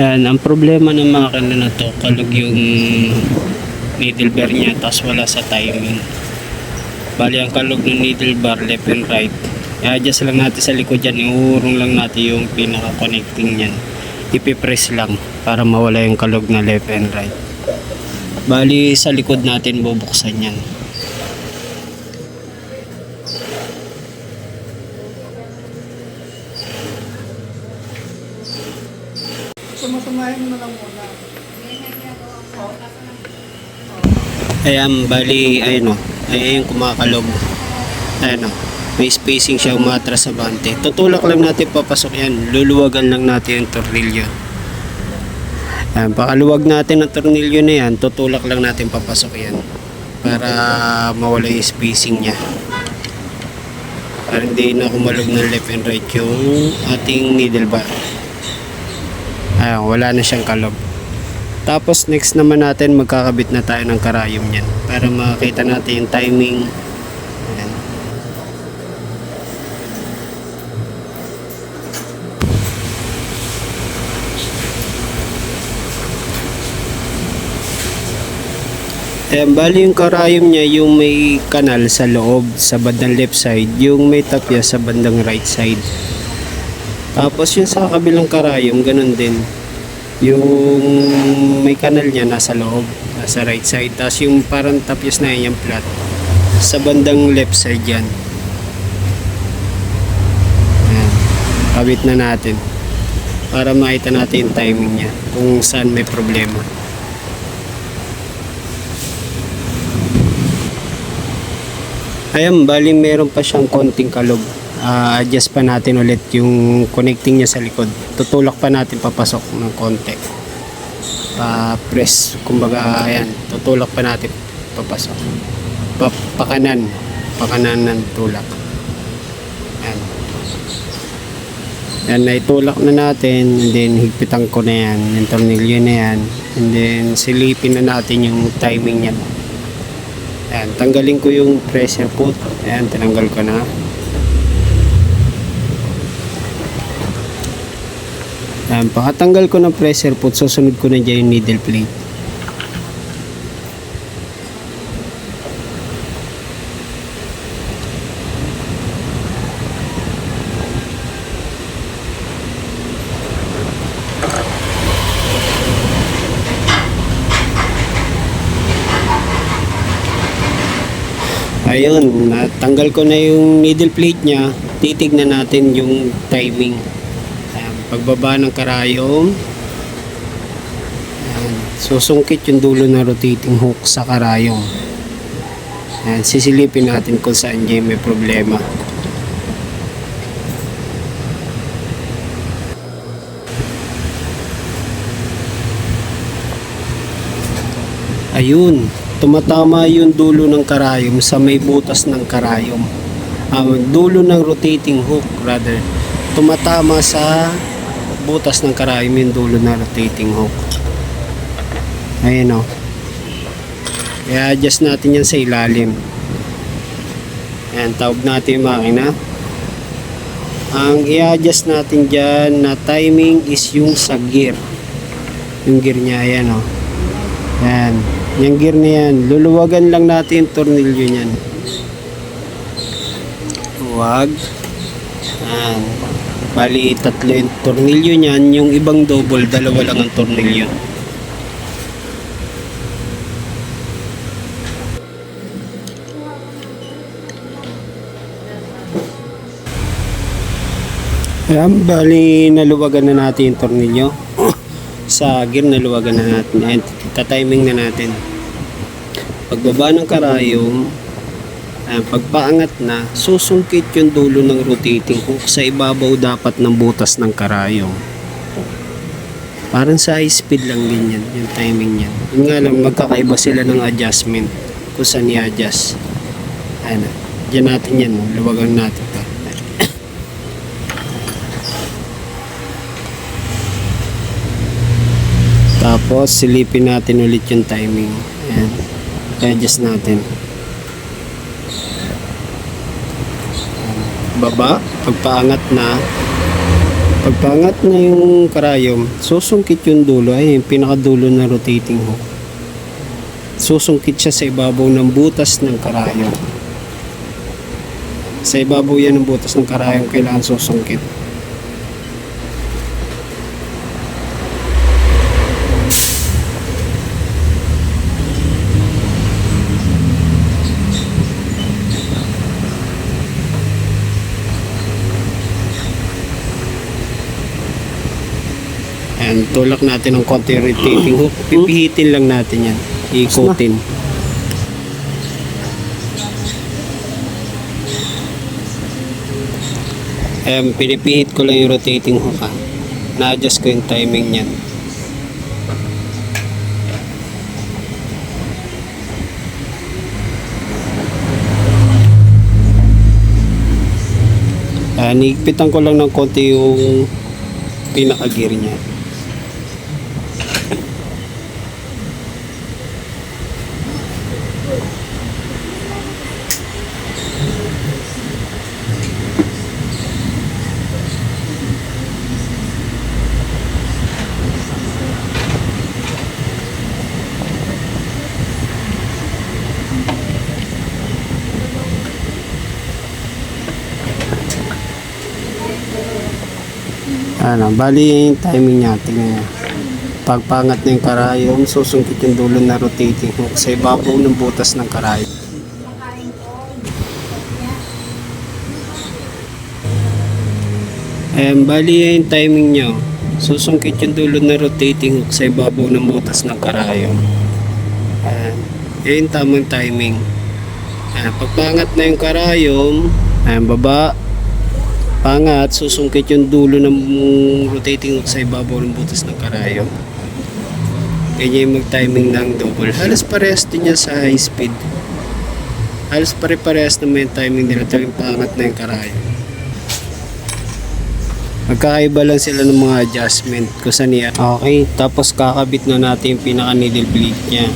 Ayan, ang problema ng makina na to, kalog yung needle bar niya, tapos wala sa timing. Bali, ang kalog ng needle bar, left and right. I-adjust lang natin sa likod yan, iurong lang natin yung pinaka-connecting niyan. Ipipress lang para mawala yung kalog na left and right. Bali, sa likod natin bubuksan yan. Sumasamahin mo lang muna. Ayan, bali, ayun o. Ayan yung kumakalog. Ayan o. May spacing siya umatras sa bante. Tutulak lang natin papasok yan. Luluwagan lang natin yung tornilyo. Ayan, pakaluwag natin ang tornilyo na yan, tutulak lang natin papasok yan. Para mawala yung spacing niya. Para hindi na kumalog ng left and right yung ating needle bar. Ayan, wala na siyang kalog. Tapos next naman natin magkakabit na tayo ng karayom niyan para makita natin yung timing. Ayan. Ayan, bali yung karayom niya yung may kanal sa loob sa bandang left side, yung may tapya sa bandang right side. Tapos yung sa kabilang karayom, ganun din yung may kanal niya nasa loob, nasa right side. Tapos yung parang tapos na yan, yung flat, sa bandang left side yan. Ayan. Kabit na natin para makita natin yung timing niya kung saan may problema. Ayan, bali meron pa siyang konting kalog. Ah, adjust pa natin ulit yung connecting niya sa likod. Tutulak pa natin papasok ng konti. Pa-press, kumbaga ayan, tutulak pa natin papasok. Pa pakanan, pakanan ng tulak. Ayan. Yan, naitulak na natin, and then higpitan ko na yan, yung tornilyo na yan, and then silipin na natin yung timing niya. Ayan, tanggalin ko yung pressure foot. Ayan, tinanggal ko na. Ayan, pakatanggal ko ng pressure foot, susunod ko na dyan yung needle plate. Ayun, natanggal ko na yung needle plate niya. Titignan natin yung timing. Pagbaba ng karayom. Ayan, susungkit yung dulo ng rotating hook sa karayom. Ayan, sisilipin natin kung saan dyan may problema. Ayun, tumatama yung dulo ng karayom sa may butas ng karayom. Ang dulo ng rotating hook, rather, tumatama sa butas ng karayom yung dulo ng rotating hook. Ayan o. I-adjust natin yan sa ilalim. Ayan, tawag natin yung makina. Ang i-adjust natin dyan na timing is yung sa gear. Yung gear niya, ayan o. Yan. Yung gear na yan. Luluwagan lang natin yung tornilyo niyan. Huwag. Yan. Bali, tatlo yung tornilyo niyan. Yung ibang double, dalawa lang ang tornilyo. Ayan, bali naluwagan na natin yung tornilyo. sa gear naluwagan na natin. Ayan, tatiming na natin. Pagbaba ng karayom, ayan, pagpaangat na, susungkit yung dulo ng rotating hook sa ibabaw dapat ng butas ng karayom. Parang sa high speed lang din yan, yung timing niyan. Yun nga lang, magkakaiba sila ng adjustment kung saan i-adjust. Ayan, dyan natin yan, luwagan natin to. Tapos silipin natin ulit yung timing. Ayan. I-adjust natin. Baba, pagpaangat na, Pagpangat na yung karayom, susungkit yung dulo, ay yung pinakadulo na rotating hook. Susungkit siya sa ibabaw ng butas ng karayom. Sa ibabaw yan ng butas ng karayom, kailangan susungkit. Ayan, tulak natin ng konti rotating hook. Pipihitin lang natin yan. Ikotin. Ayan, pinipihit ko lang yung rotating hook ha. Na-adjust ko yung timing niyan. Ayan, nigpitan ko lang ng konti yung pinaka-gear niya. Ano, bali timing niya, tingnan niya. Pagpangat yung karayom, susungkit yung dulo na rotating hook sa ibabaw ng butas ng karayom. Ayan, bali yung timing niya. oh. Susungkit yung dulo na rotating hook sa ibabaw ng butas ng karayom. Ayan, yun yung tamang timing. Ayan, pagpangat na yung karayom, ayan, baba, Pangat, susungkit yung dulo ng rotating hook sa ibabaw ng butas ng karayom. Ganyan yung mag-timing ng double. Halos parehas din yan sa high speed. Halos pare-parehas naman yung timing nila. Talagang pangat na yung karayom. Magkakaiba lang sila ng mga adjustment kung saan yan. Okay, tapos kakabit na natin yung pinaka needle plate niya.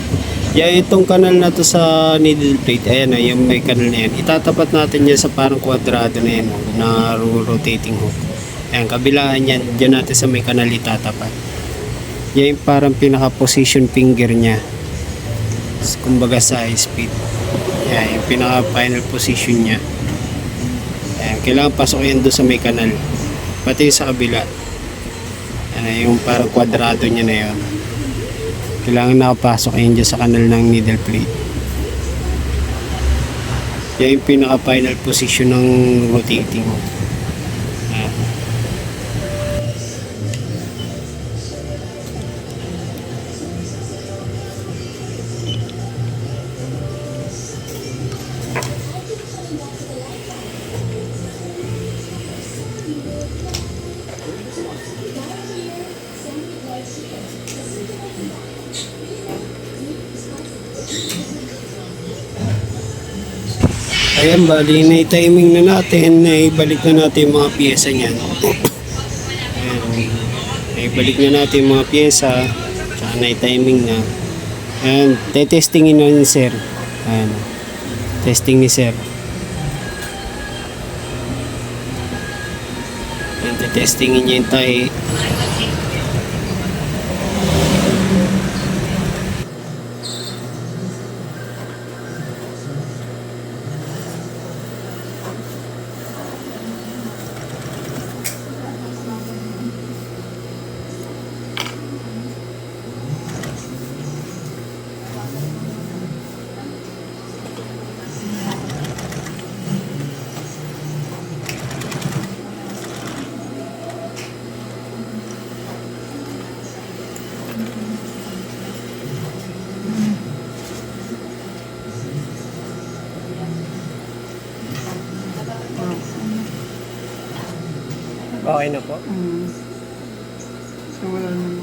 Yan, itong kanal na to sa needle plate, ayan na, yung may kanal na yan. Itatapat natin yan sa parang kwadrado na yan, na ro- rotating hook. Ayan, kabilaan yan, dyan natin sa may kanal itatapat. Yan yung parang pinaka-position finger niya. Kumbaga sa high speed. Yan, yung pinaka-final position niya. Ayan, kailangan pasok yan doon sa may kanal. Pati sa kabila. Ayan, yung parang kwadrado niya na yun. Kailangan nakapasok yun dyan sa kanal ng needle plate. Yan yung pinaka-final position ng rotating. Ayan. Ayan, bali na timing na natin, na ibalik na natin mga pyesa niyan. Ayan, ibalik na natin mga pyesa, tsaka na timing na. Ayan, tetestingin na ni sir. Ayan, testing ni sir. Ayan, tetestingin niya yung tayo. Okay na po. Mm. So, wala naman.